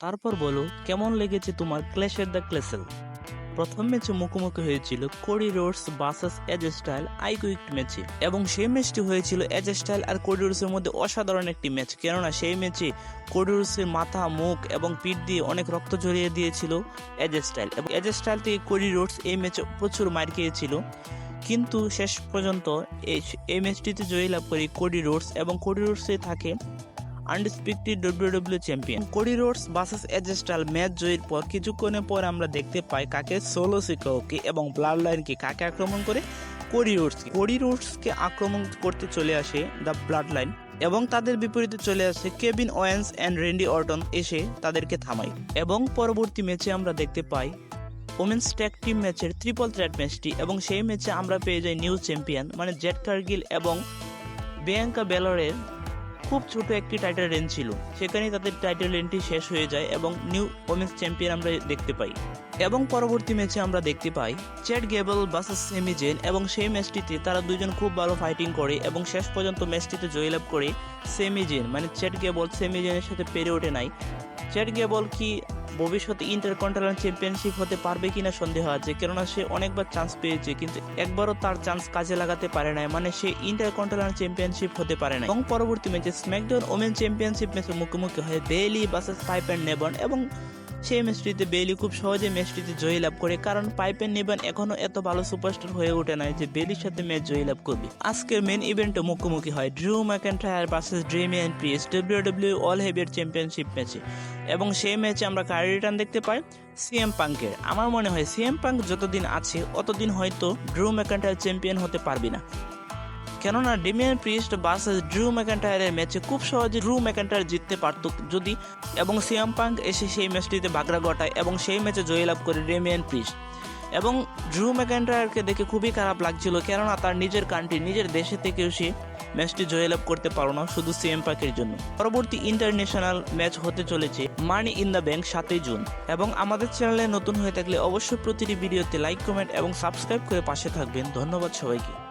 তারপর বলো, কেমন লেগেছে তোমার ক্ল্যাশের দ্য ক্লেসেল প্রথম ম্যাচে মুখোমুখি হয়েছিল Cody Rhodes versus AJ Styles I quit ম্যাচে। এবং সেই ম্যাচটি হয়েছিল এজ স্টাইল আর কোডি রোডসের মধ্যে অসাধারণ একটি ম্যাচ। কেননা সেই ম্যাচে কোডি রোডসের মাথা, মুখ এবং পিঠ দিয়ে অনেক রক্ত ঝরিয়ে দিয়েছিল এজ স্টাইল এবং এজ স্টাইল থেকে কোডি রোডস এই ম্যাচে প্রচুর মার খেয়েছিল। কিন্তু শেষ পর্যন্ত এই এই ম্যাচটিতে জয়ী লাভ করে কোডি রোডস এবং কোডি রোডসে থাকে undisputed WWE champion Cody Rhodes versus AJ Styles match জয়ের পর কিছুক্ষণের পর আমরা দেখতে পাই কাকে সোলো সিকোকে এবং ব্লাড লাইনকে কাকে আক্রমণ করে কোডি রোডস কোডি রোডসকে আক্রমণ করতে চলে আসে দ্য ব্লাড লাইন এবং তাদের বিপরীতে চলে আসে Kevin Owens and Randy Orton এসে তাদেরকে থামায়। এবং পরবর্তী ম্যাচে আমরা দেখতে পাই ওমেন্স ট্যাগ টিম ম্যাচের ট্রিপল থ্রেট ম্যাচটি এবং সেই ম্যাচে আমরা পেয়ে যাই নিউ চ্যাম্পিয়ন মানে জেট কার্গিল এবং বিয়াঙ্কা বেলরের খুব ছোট একটি টাইটেল রেন ছিল। সেখানেই তাদের টাইটেল রেনটি শেষ হয়ে যায় এবং নিউ ওমেন্স চ্যাম্পিয়ন আমরা দেখতে পাই। এবং পরবর্তী ম্যাচে আমরা দেখতে পাই Chad Gable versus Sami Zayn এবং সেই ম্যাচটিতে তারা দুজন খুব ভালো ফাইটিং করে এবং শেষ পর্যন্ত ম্যাচটিতে জয়লাভ করে সেমি জেন মানে চ্যাট গেবল সেমি জেনের সাথে পেরে ওঠে নাই। চ্যাট গেবল কি ভবিষ্যতে ইন্টারকন্টিনেন্টাল চ্যাম্পিয়নশিপ হতে পারবে কিনা সন্দেহ আছে, কেননা সে অনেকবার চান্স পেয়েছে, কিন্তু একবারও তার চান্স কাজে লাগাতে পারে না মানে সে ইন্টারকন্টিনেন্টাল চ্যাম্পিয়নশিপ হতে পারে না এবং পরবর্তী ম্যাচে স্ম্যাকডাউন ওমেন চ্যাম্পিয়নশিপ ম্যাচে মুখোমুখি হয় বেলি বাসেস পাইপ অ্যান্ড নেবন এবং সেই ম্যাচটিতে বেলি খুব সহজে ম্যাচটিতে জয়ী লাভ করে, কারণ পাইপ অ্যান্ড নেবন এখনও এত ভালো সুপারস্টার হয়ে ওঠে নাই যে বেলির সাথে ম্যাচ জয়ী লাভ করবে। আজকের মেন ইভেন্টে মুখোমুখি হয় Drew McIntyre versus dream Damian Priest WWE world heavyweight championship ম্যাচে এবং সেই ম্যাচে আমরা কারি রিটার্ন দেখতে পাই? সিএম পাঙ্কের আমার মনে হয় সিএম পাঙ্ক যতদিন আছে, অতদিন হয়তো ড্রু ম্যাকেন্টায়ার চ্যাম্পিয়ন হতে পারবে না। কেননা ডেমিয়ান প্রিস্ট ভার্সেস ড্রু ম্যাকেন্টায়ারের ম্যাচে খুব সহজে ড্রু ম্যাকেন্টায়ার জিততে পারত যদি এবং সিএম পাঙ্ক এসে সেই ম্যাচটিতে বাগড়া ঘটায় এবং সেই ম্যাচে জয়লাভ করে ডেমিয়ান প্রিস্ট এবং ড্রু ম্যাকেন্টায়ারকে দেখে খুবই খারাপ লাগছিল কেননা তার নিজের কান্ট্রি নিজের দেশে থেকেও সে ম্যাচটি জয়লাভ করতে পারো না শুধু সিএম পাকের জন্য। পরবর্তী ইন্টারন্যাশনাল ম্যাচ হতে চলেছে মানি ইন দ্য ব্যাংক সাতই জুন। এবং আমাদের চ্যানেলে নতুন হয়ে থাকলে অবশ্যই প্রতিটি ভিডিওতে লাইক কমেন্ট এবং সাবস্ক্রাইব করে পাশে থাকবেন। ধন্যবাদ সবাইকে।